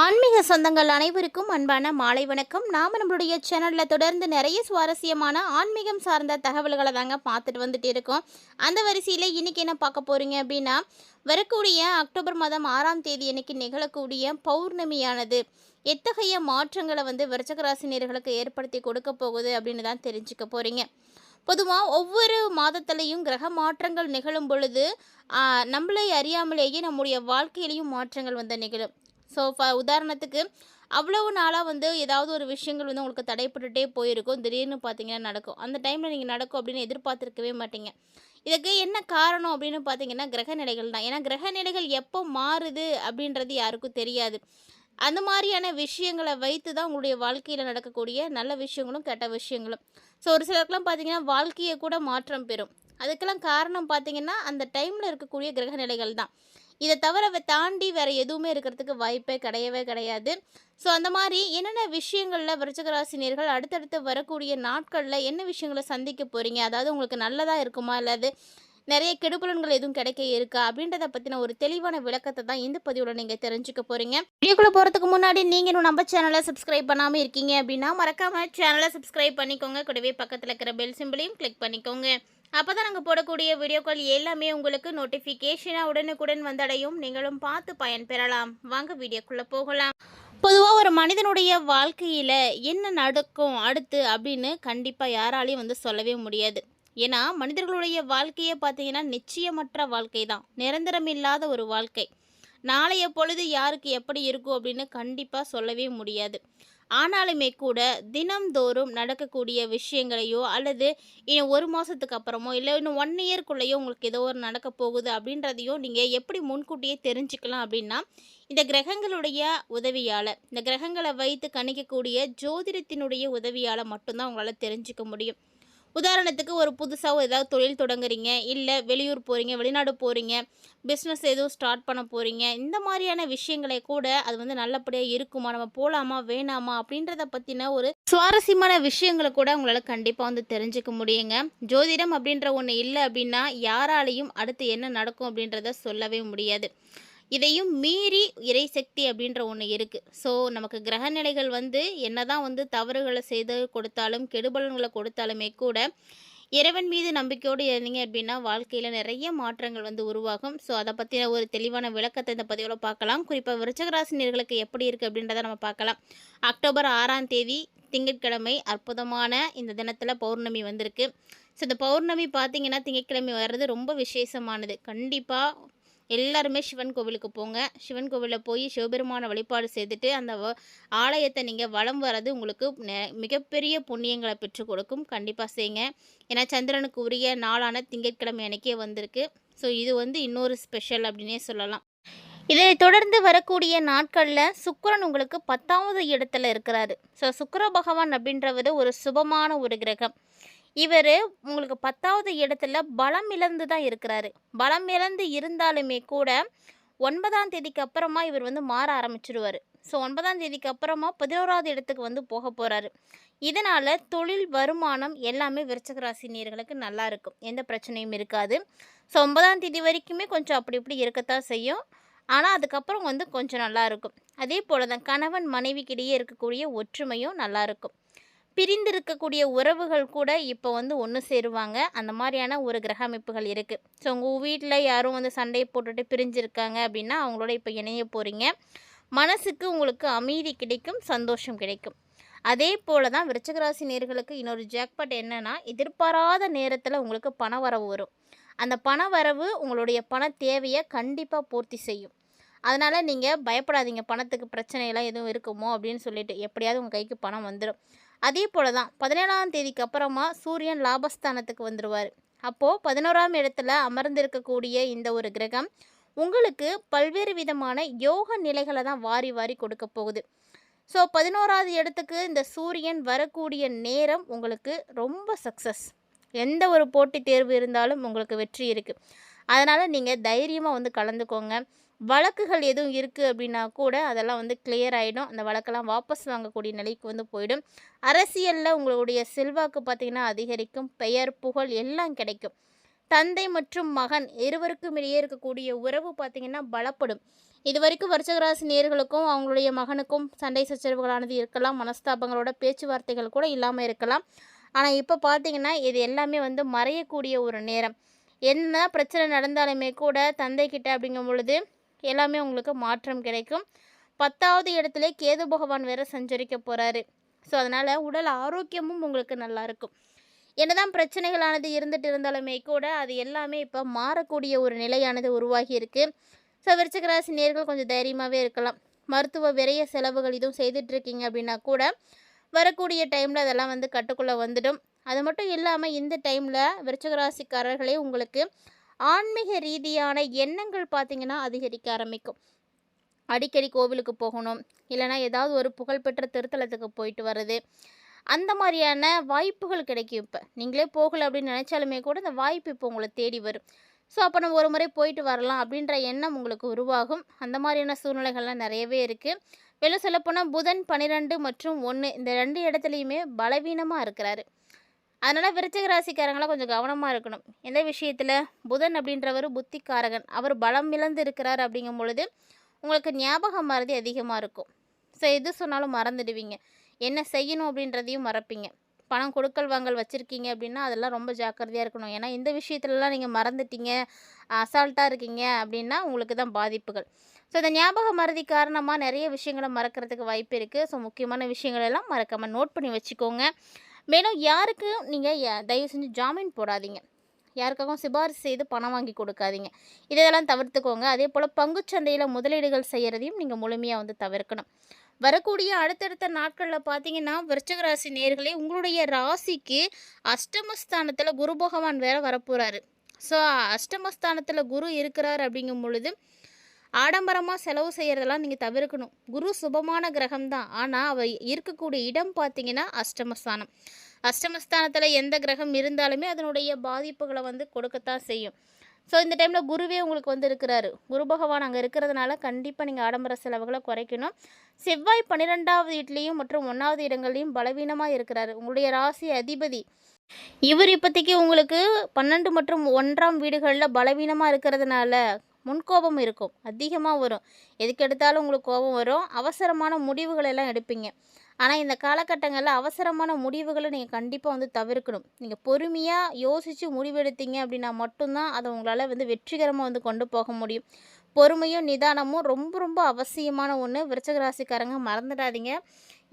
ஆன்மீக சொந்தங்கள் அனைவருக்கும் அன்பான மாலை வணக்கம். நாம் நம்மளுடைய சேனலில் தொடர்ந்து நிறைய சுவாரஸ்யமான ஆன்மீகம் சார்ந்த தகவல்களை தாங்க பார்த்துட்டு வந்துட்டு இருக்கோம். அந்த வரிசையில் இன்றைக்கி என்ன பார்க்க போகிறீங்க அப்படின்னா வரக்கூடிய அக்டோபர் மாதம் ஆறாம் தேதி அன்னைக்கு நிகழக்கூடிய பௌர்ணமியானது. எத்தகைய மாற்றங்களை வந்து விருச்சகராசினியர்களுக்கு ஏற்படுத்தி கொடுக்க போகுது அப்படின்னு தான் தெரிஞ்சுக்க போகிறீங்க பொதுவாக ஒவ்வொரு மாதத்துலேயும் கிரக மாற்றங்கள் நிகழும் பொழுது நம்மளை அறியாமலேயே நம்முடைய வாழ்க்கையிலையும் மாற்றங்கள் வந்து நிகழும். ஸோ ஃப உதாரணத்துக்கு அவ்வளவு நாளாக வந்து ஏதாவது ஒரு விஷயங்கள் வந்து உங்களுக்கு தடைப்பட்டுட்டே போயிருக்கும். திடீர்னு பார்த்தீங்கன்னா நடக்கும். அந்த டைமில் நீங்கள் நடக்கும் அப்படின்னு எதிர்பார்த்துருக்கவே மாட்டீங்க. இதுக்கு என்ன காரணம் அப்படின்னு பார்த்தீங்கன்னா கிரக நிலைகள் தான். ஏன்னா கிரக நிலைகள் எப்போ மாறுது அப்படின்றது யாருக்கும் தெரியாது. அந்த மாதிரியான விஷயங்களை வைத்து தான் உங்களுடைய வாழ்க்கையில் நடக்கக்கூடிய நல்ல விஷயங்களும் கெட்ட விஷயங்களும். ஸோ ஒரு சிலருக்குலாம் பார்த்தீங்கன்னா வாழ்க்கையை கூட மாற்றம் பெறும். அதுக்கெல்லாம் காரணம் பார்த்தீங்கன்னா அந்த டைமில் இருக்கக்கூடிய கிரக நிலைகள் தான். இதை தவிர தாண்டி வேறு எதுவுமே இருக்கிறதுக்கு வாய்ப்பே கிடையவே கிடையாது. ஸோ அந்த மாதிரி என்னென்ன விஷயங்களில் விருச்சகராசினியர்கள் அடுத்தடுத்து வரக்கூடிய நாட்களில் என்ன விஷயங்களை சந்திக்க போகிறீங்க அதாவது உங்களுக்கு நல்லதாக இருக்குமா? அல்லது நிறைய கெடுபலன்கள் எதுவும் கிடைக்க இருக்கா? அப்படின்றத பற்றின ஒரு தெளிவான விளக்கத்தை தான் இந்த பதிவில் நீங்கள் தெரிஞ்சுக்க போகிறீங்க வீடியோக்குள்ளே போகிறதுக்கு முன்னாடி நீங்கள் இன்னும் நம்ம சேனலை சப்ஸ்கிரைப் பண்ணாமல் இருக்கீங்க அப்படின்னா மறக்காமல் சேனலை சப்ஸ்கிரைப் பண்ணிக்கோங்க. கூடவே பக்கத்தில் இருக்கிற பெல் சிம்பிளையும் கிளிக் பண்ணிக்கோங்க. அப்போ தான் நாங்கள் போடக்கூடிய வீடியோக்கள் எல்லாமே உங்களுக்கு நோட்டிஃபிகேஷனாக உடனுக்குடன் வந்தடையும். நீங்களும் பார்த்து பயன்பெறலாம் வாங்க வீடியோக்குள்ளே போகலாம். பொதுவாக ஒரு மனிதனுடைய வாழ்க்கையில் என்ன நடக்கும் அடுத்து அப்படின்னு கண்டிப்பாக யாராலையும் வந்து சொல்லவே முடியாது. ஏன்னா மனிதர்களுடைய வாழ்க்கையை பார்த்தீங்கன்னா நிச்சயமற்ற வாழ்க்கை தான் நிரந்தரம் இல்லாத ஒரு வாழ்க்கை. நாளைய பொழுது யாருக்கு எப்படி இருக்கும் அப்படின்னு கண்டிப்பாக சொல்லவே முடியாது. ஆனாலுமே கூட தினம்தோறும் நடக்கக்கூடிய விஷயங்களையோ அல்லது இன்னும் ஒரு மாதத்துக்கு அப்புறமோ இல்லை இன்னும் ஒன் இயர்க்குள்ளேயோ உங்களுக்கு ஏதோ ஒரு நடக்க போகுது அப்படின்றதையும் நீங்கள் எப்படி முன்கூட்டியே தெரிஞ்சுக்கலாம் அப்படின்னா இந்த கிரகங்களுடைய உதவியால் இந்த கிரகங்களை வைத்து கணிக்கக்கூடிய ஜோதிடத்தினுடைய உதவியால் மட்டும்தான் உங்களால் தெரிஞ்சுக்க முடியும். உதாரணத்துக்கு ஒரு புதுசாக ஏதாவது தொழில் தொடங்குறீங்க இல்லை வெளியூர் போகிறீங்க வெளிநாடு போகிறீங்க பிஸ்னஸ் எதுவும் ஸ்டார்ட் பண்ண போகிறீங்க இந்த மாதிரியான விஷயங்களை கூட அது வந்து நல்லபடியாக இருக்குமா? நம்ம போகலாமா வேணாமா? அப்படின்றத பற்றின ஒரு சுவாரஸ்யமான விஷயங்களை கூட உங்களால் கண்டிப்பாக வந்து தெரிஞ்சுக்க முடியுங்க. ஜோதிடம் அப்படின்ற ஒன்று இல்லை அப்படின்னா யாராலையும் அடுத்து என்ன நடக்கும் அப்படின்றத சொல்லவே முடியாது. இதையும் மீறி இறைசக்தி அப்படின்ற ஒன்று இருக்குது ஸோ நமக்கு கிரக நிலைகள் வந்து என்னதான் வந்து தவறுகளை செய்து கொடுத்தாலும் கெடுபலன்களை கொடுத்தாலுமே கூட இறைவன் மீது நம்பிக்கையோடு இருந்தீங்க அப்படின்னா வாழ்க்கையில் நிறைய மாற்றங்கள் வந்து உருவாகும். ஸோ அதை பற்றின ஒரு தெளிவான விளக்கத்தை இந்த பதிவில் பார்க்கலாம். குறிப்பாக விருச்சகராசினியர்களுக்கு எப்படி இருக்குது அப்படின்றத நம்ம பார்க்கலாம். அக்டோபர் ஆறாம் தேதி திங்கட்கிழமை அற்புதமான இந்த தினத்தில் பௌர்ணமி வந்திருக்கு. ஸோ இந்த பௌர்ணமி பார்த்தீங்கன்னா திங்கட்கிழமை வர்றது ரொம்ப விசேஷமானது. கண்டிப்பாக எல்லாருமே சிவன் கோவிலுக்கு போங்க. சிவன் கோவிலில் போய் சிவபெருமான வழிபாடு செய்துட்டு அந்த வ- ஆலயத்தை நீங்கள் வலம் வர்றது உங்களுக்கு நெ- மிகப்பெரிய புண்ணியங்களை பெற்றுக் கொடுக்கும். கண்டிப்பாக செய்யுங்க ஏன்னா சந்திரனுக்கு உரிய நாளான திங்கட்கிழமை அன்னைக்கே வந்திருக்கு. ஸோ இது வந்து இன்னொரு ஸ்பெஷல் அப்படின்னே சொல்லலாம். இதை தொடர்ந்து வரக்கூடிய நாட்களில் சுக்கரன் உங்களுக்கு பத்தாவது இடத்துல இருக்கிறாரு. ஸோ சுக்கர பகவான் அப்படின்றவர் ஒரு சுபமான ஒரு கிரகம். இவர் உங்களுக்கு பத்தாவது இடத்துல பலம் இழந்து தான் இருக்கிறாரு. பலம் இழந்து இருந்தாலுமே கூட ஒன்பதாம் தேதிக்கு அப்புறமா இவர் வந்து மாற ஆரம்பிச்சிருவார். ஸோ ஒன்பதாம் தேதிக்கு அப்புறமா பதினோராவது இடத்துக்கு வந்து போக போகிறாரு இதனால் தொழில் வருமானம் எல்லாமே விருச்சக ராசினியர்களுக்கு நல்லா இருக்கும். எந்த பிரச்சனையும் இருக்காது. ஸோ ஒன்பதாம் தேதி வரைக்குமே கொஞ்சம் அப்படி இப்படி இருக்கத்தான் செய்யும். ஆனால் அதுக்கப்புறம் வந்து கொஞ்சம் நல்லா இருக்கும். அதே போல் தான் கணவன் மனைவிக்கிடையே இருக்கக்கூடிய ஒற்றுமையும் நல்லாயிருக்கும் பிரிந்திருக்கக்கூடிய உறவுகள் கூட இப்போ வந்து ஒன்று சேருவாங்க. அந்த மாதிரியான ஒரு கிரக அமைப்புகள் இருக்குது ஸோ உங்கள் வீட்டில் யாரும் வந்து சண்டையை போட்டுட்டு பிரிஞ்சிருக்காங்க அப்படின்னா அவங்களோட இப்போ இணைய போகிறீங்க மனசுக்கு உங்களுக்கு அமைதி கிடைக்கும் சந்தோஷம் கிடைக்கும். அதே போல தான் விருச்சகராசி நேர்களுக்கு இன்னொரு ஜாக்பாட் என்னென்னா எதிர்பாராத நேரத்தில் உங்களுக்கு பண வரவு வரும். அந்த பண வரவு உங்களுடைய பண தேவையை கண்டிப்பாக பூர்த்தி செய்யும். அதனால் நீங்கள் பயப்படாதீங்க. பணத்துக்கு பிரச்சனையெல்லாம் எதுவும் இருக்குமோ அப்படின்னு சொல்லிட்டு எப்படியாவது உங்கள் கைக்கு பணம் வந்துடும் அதே போல தான் பதினேழாம் தேதிக்கு அப்புறமா சூரியன் லாபஸ்தானத்துக்கு வந்துடுவார் அப்போது பதினோராம் இடத்துல அமர்ந்திருக்கக்கூடிய இந்த ஒரு கிரகம் உங்களுக்கு பல்வேறு விதமான யோக நிலைகளை தான் வாரி வாரி கொடுக்க போகுது. ஸோ பதினோராவது இடத்துக்கு இந்த சூரியன் வரக்கூடிய நேரம் உங்களுக்கு ரொம்ப சக்ஸஸ் எந்த ஒரு போட்டித் தேர்வு இருந்தாலும் உங்களுக்கு வெற்றி இருக்குது அதனால் நீங்கள் தைரியமாக வந்து கலந்துக்கோங்க. வழக்குகள் எதுவும் இருக்குது அப்படின்னா கூட அதெல்லாம் வந்து கிளியர் ஆகிடும் அந்த வழக்கெல்லாம் வாபஸ் வாங்கக்கூடிய நிலைக்கு வந்து போயிடும். அரசியலில் உங்களுடைய செல்வாக்கு பார்த்திங்கன்னா அதிகரிக்கும். பெயர் புகழ் எல்லாம் கிடைக்கும். தந்தை மற்றும் மகன் இருவருக்கும் இடையே இருக்கக்கூடிய உறவு பார்த்திங்கன்னா பலப்படும். இது வரைக்கும் விருச்சகராசி நேர்களுக்கும் அவங்களுடைய மகனுக்கும் சண்டை சச்சரவுகளானது இருக்கலாம். மனஸ்தாபங்களோட பேச்சுவார்த்தைகள் கூட இல்லாமல் இருக்கலாம். ஆனால் இப்போ பார்த்தீங்கன்னா இது எல்லாமே வந்து மறையக்கூடிய ஒரு நேரம். என்ன பிரச்சனை நடந்தாலுமே கூட தந்தைக்கிட்ட அப்படிங்கும் பொழுது எல்லாமே உங்களுக்கு மாற்றம் கிடைக்கும். பத்தாவது இடத்துல கேது பகவான் வேற சஞ்சரிக்க போகிறாரு ஸோ அதனால் உடல் ஆரோக்கியமும் உங்களுக்கு நல்லாயிருக்கும் என்னதான் பிரச்சனைகளானது இருந்துட்டு இருந்தாலுமே கூட அது எல்லாமே இப்போ மாறக்கூடிய ஒரு நிலையானது உருவாகி இருக்குது ஸோ விருச்சகராசி நேர்கள் கொஞ்சம் தைரியமாகவே இருக்கலாம். மருத்துவ விரைய செலவுகள் இதுவும் செய்துட்டு இருக்கீங்க அப்படின்னா கூட வரக்கூடிய டைமில் அதெல்லாம் வந்து கட்டுக்குள்ளே வந்துடும். அது மட்டும் இல்லாமல் இந்த டைமில் விருச்சகராசிக்காரர்களே உங்களுக்கு ஆன்மீக ரீதியான எண்ணங்கள் பார்த்தீங்கன்னா அதிகரிக்க ஆரம்பிக்கும். அடிக்கடி கோவிலுக்கு போகணும் இல்லைனா ஏதாவது ஒரு புகழ்பெற்ற திருத்தலத்துக்கு போயிட்டு வர்றது அந்த மாதிரியான வாய்ப்புகள் கிடைக்கும் இப்போ. நீங்களே போகலை அப்படின்னு நினச்சாலுமே கூட அந்த வாய்ப்பு இப்போ உங்களை தேடி வரும். ஸோ அப்போ நம்ம ஒரு முறை போயிட்டு வரலாம் அப்படின்ற எண்ணம் உங்களுக்கு உருவாகும். அந்த மாதிரியான சூழ்நிலைகள்லாம் நிறையவே இருக்குது வெளில சொல்லப்போனால் புதன் பன்னிரெண்டு மற்றும் ஒன்று இந்த ரெண்டு இடத்துலையுமே பலவீனமாக இருக்கிறாரு. அதனால் விருச்சிக ராசிக்காரங்களாம் கொஞ்சம் கவனமாக இருக்கணும். எந்த விஷயத்தில்? புதன் அப்படின்றவர் புத்திக்காரகன். அவர் பலம் இழந்து இருக்கிறார் அப்படிங்கும் பொழுது உங்களுக்கு ஞாபகம் மறதி அதிகமாக இருக்கும். ஸோ எது சொன்னாலும் மறந்துடுவீங்க. என்ன செய்யணும் அப்படின்றதையும் மறப்பீங்க. பணம் கொடுக்கல் வாங்கல் வச்சுருக்கீங்க அப்படின்னா அதெல்லாம் ரொம்ப ஜாக்கிரதையாக இருக்கணும். ஏன்னா இந்த விஷயத்துலலாம் நீங்கள் மறந்துட்டீங்க அசால்ட்டாக இருக்கீங்க அப்படின்னா உங்களுக்கு தான் பாதிப்புகள். ஸோ இந்த ஞாபக மறதி காரணமாக நிறைய விஷயங்களை மறக்கிறதுக்கு வாய்ப்பு இருக்குது ஸோ முக்கியமான விஷயங்களெல்லாம் மறக்காமல் நோட் பண்ணி வச்சுக்கோங்க. மேலும் யாருக்கும் நீங்கள் தயவு செஞ்சு ஜாமீன் போடாதீங்க. யாருக்காகவும் சிபாரிசு செய்து பணம் வாங்கி கொடுக்காதீங்க. இதெல்லாம் தவிர்த்துக்கோங்க. அதே போல் பங்குச்சந்தையில் முதலீடுகள் செய்கிறதையும் நீங்கள் முழுமையாக வந்து தவிர்க்கணும். வரக்கூடிய அடுத்தடுத்த நாட்களில் பார்த்தீங்கன்னா விருச்சகராசி நேர்களே உங்களுடைய ராசிக்கு அஷ்டமஸ்தானத்தில் குரு பகவான் வேற வரப்போகிறாரு ஸோ அஷ்டமஸ்தானத்தில் குரு இருக்கிறார் அப்படிங்கும் பொழுது ஆடம்பரமாக செலவு செய்கிறதெல்லாம் நீங்கள் தவிர்க்கணும். குரு சுபமான கிரகம் தான். ஆனால் அவர் இருக்கக்கூடிய இடம் பார்த்தீங்கன்னா அஷ்டமஸ்தானம். அஷ்டமஸ்தானத்தில் எந்த கிரகம் இருந்தாலுமே அதனுடைய பாதிப்புகளை வந்து கொடுக்கத்தான் செய்யும். ஸோ இந்த டைமில் குருவே உங்களுக்கு வந்து இருக்கிறாரு. குரு பகவான் அங்கே இருக்கிறதுனால கண்டிப்பாக நீங்கள் ஆடம்பர செலவுகளை குறைக்கணும். செவ்வாய் பன்னிரெண்டாவது வீட்லேயும் மற்றும் ஒன்றாவது இடங்கள்லையும் பலவீனமாக இருக்கிறாரு. உங்களுடைய ராசி அதிபதி. இவர் இப்போதைக்கு உங்களுக்கு பன்னெண்டு மற்றும் ஒன்றாம் வீடுகளில் பலவீனமாக இருக்கிறதுனால முன்கோபம் இருக்கும். அதிகமாக வரும். எதுக்கு எடுத்தாலும் உங்களுக்கு கோபம் வரும். அவசரமான முடிவுகள் எல்லாம் எடுப்பீங்க. ஆனால் இந்த காலகட்டங்களில் அவசரமான முடிவுகளை நீங்கள் கண்டிப்பாக வந்து தவிர்க்கணும். நீங்கள் பொறுமையாக யோசித்து முடிவெடுத்தீங்க அப்படின்னா மட்டும்தான் அதை உங்களால் வந்து வெற்றிகரமாக வந்து கொண்டு போக முடியும். பொறுமையும் நிதானமும் ரொம்ப ரொம்ப அவசியமான ஒன்று விருச்சக ராசிக்காரங்க மறந்துடாதீங்க.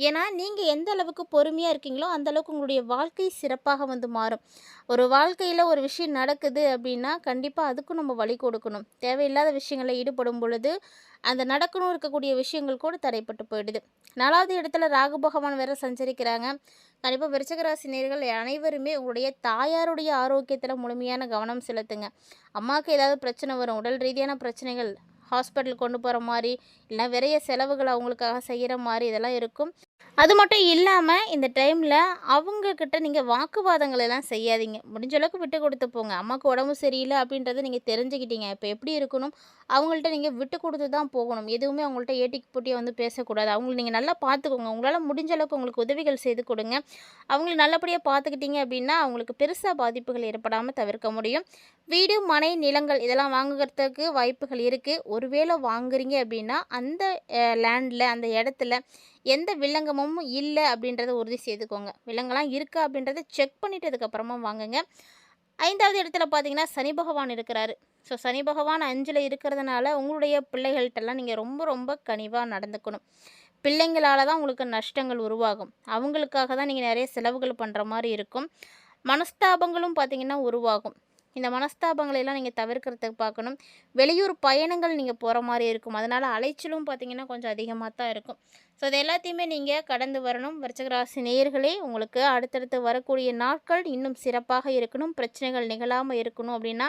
ஏன்னா நீங்கள் எந்த அளவுக்கு பொறுமையாக இருக்கீங்களோ அந்தளவுக்கு உங்களுடைய வாழ்க்கை சிறப்பாக வந்து மாறும். ஒரு வாழ்க்கையில் ஒரு விஷயம் நடக்குது அப்படின்னா கண்டிப்பாக அதுக்கும் நம்ம வழி கொடுக்கணும். தேவையில்லாத விஷயங்களில் ஈடுபடும் பொழுது அந்த நடக்கணும் இருக்கக்கூடிய விஷயங்கள் கூட தடைப்பட்டு போயிடுது. நாலாவது இடத்துல ராகு பகவான் வேற சஞ்சரிக்கிறாங்க. கண்டிப்பாக விருச்சகராசினியர்கள் அனைவருமே உங்களுடைய தாயாருடைய ஆரோக்கியத்தில் முழுமையான கவனம் செலுத்துங்க. அம்மாவுக்கு ஏதாவது பிரச்சனை வரும் உடல் ரீதியான பிரச்சனைகள் ஹாஸ்பிட்டல் கொண்டு போகிற மாதிரி இல்லை நிறைய செலவுகள் அவங்களுக்காக செய்கிற மாதிரி இதெல்லாம் இருக்கும். அது மட்டும் இல்லாமல் இந்த டைமில் அவங்கக்கிட்ட நீங்கள் வாக்குவாதங்கள் எல்லாம் செய்யாதீங்க. முடிஞ்ச அளவுக்கு விட்டு கொடுத்து போங்க. அம்மாவுக்கு உடம்பு சரியில்லை அப்படின்றத நீங்கள் தெரிஞ்சுக்கிட்டீங்க. இப்போ எப்படி இருக்கணும்? அவங்கள்ட்ட நீங்கள் விட்டு கொடுத்து தான் போகணும். எதுவுமே அவங்கள்ட்ட ஏட்டிக்கு போட்டியாக வந்து பேசக்கூடாது. அவங்கள நீங்கள் நல்லா பார்த்துக்கோங்க. உங்களால் முடிஞ்ச அளவுக்கு உங்களுக்கு உதவிகள் செய்து கொடுங்க. அவங்கள நல்லபடியாக பார்த்துக்கிட்டீங்க அப்படின்னா அவங்களுக்கு பெருசாக பாதிப்புகள் ஏற்படாமல் தவிர்க்க முடியும். வீடு மனை நிலங்கள் இதெல்லாம் வாங்குறதுக்கு வாய்ப்புகள் இருக்குது ஒருவேளை வாங்குறீங்க அப்படின்னா அந்த லேண்டில் அந்த இடத்துல எந்த வில்லங்கமும் இல்லை அப்படின்றத உறுதி செய்துக்கோங்க. வில்லங்கம்லாம் இருக்கா அப்படின்றத செக் பண்ணிட்டதுக்கப்புறமா வாங்குங்க. ஐந்தாவது இடத்துல பார்த்தீங்கன்னா சனி பகவான் இருக்கிறாரு. ஸோ சனி பகவான் அஞ்சில் இருக்கிறதுனால உங்களுடைய பிள்ளைகள்கிட்டலாம் நீங்கள் ரொம்ப ரொம்ப கனிவாக நடந்துக்கணும். பிள்ளைங்களால தான் உங்களுக்கு நஷ்டங்கள் உருவாகும். அவங்களுக்காக தான் நீங்கள் நிறைய செலவுகள் பண்ணுற மாதிரி இருக்கும். மனஸ்தாபங்களும் பார்த்தீங்கன்னா உருவாகும். இந்த மனஸ்தாபங்களை எல்லாம் நீங்கள் தவிர்க்கிறதுக்கு பார்க்கணும். வெளியூர் பயணங்கள் நீங்கள் போகிற மாதிரி இருக்கும். அதனால் அலைச்சலும் பார்த்தீங்கன்னா கொஞ்சம் அதிகமாக தான் இருக்கும். ஸோ இது எல்லாத்தையுமே நீங்கள் கடந்து வரணும். விருச்சகராசி நேயர்களே உங்களுக்கு அடுத்தடுத்து வரக்கூடிய நாட்கள் இன்னும் சிறப்பாக இருக்கணும். பிரச்சனைகள் நிகழாமல் இருக்கணும் அப்படின்னா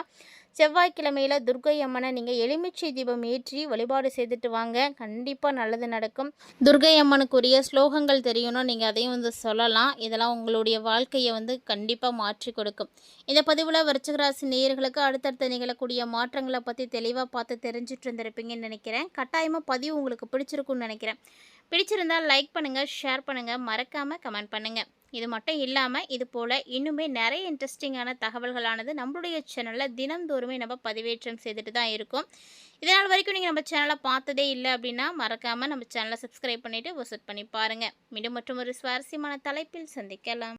செவ்வாய்க்கிழமையில் துர்கை அம்மனை நீங்கள் எலுமிச்சை தீபம் ஏற்றி வழிபாடு செய்துட்டு வாங்க. கண்டிப்பாக நல்லது நடக்கும். துர்கை அம்மனுக்குரிய ஸ்லோகங்கள் தெரியணும் நீங்கள் அதையும் வந்து சொல்லலாம். இதெல்லாம் உங்களுடைய வாழ்க்கையை வந்து கண்டிப்பாக மாற்றி கொடுக்கும். இந்த பதிவில் விருச்சகராசி நேயர்களுக்கு அடுத்தடுத்த நிகழக்கூடிய மாற்றங்களை பற்றி தெளிவாக பார்த்து தெரிஞ்சுட்டு இருந்திருப்பீங்கன்னு நினைக்கிறேன். கட்டாயமாக பதிவு உங்களுக்கு பிடிச்சிருக்கும்னு நினைக்கிறேன். பிடிச்சிருந்தால் லைக் பண்ணுங்கள் ஷேர் பண்ணுங்கள் மறக்காமல் கமெண்ட் பண்ணுங்கள் இது மட்டும் இல்லாமல் இது போல் இன்னுமே நிறைய இன்ட்ரெஸ்டிங்கான தகவல்களானது நம்மளுடைய சேனலில் தினந்தோறுமே நம்ம பதிவேற்றம் செய்துட்டு தான் இருக்கோம். இதனால் வரைக்கும் நீங்கள் நம்ம சேனலை பார்த்ததே இல்லை அப்படின்னா மறக்காமல் நம்ம சேனலை சப்ஸ்கிரைப் பண்ணிவிட்டு விசிட் பண்ணி பாருங்கள் மீண்டும் மற்றும் ஒரு சுவாரஸ்யமான தலைப்பில் சந்திக்கலாம்.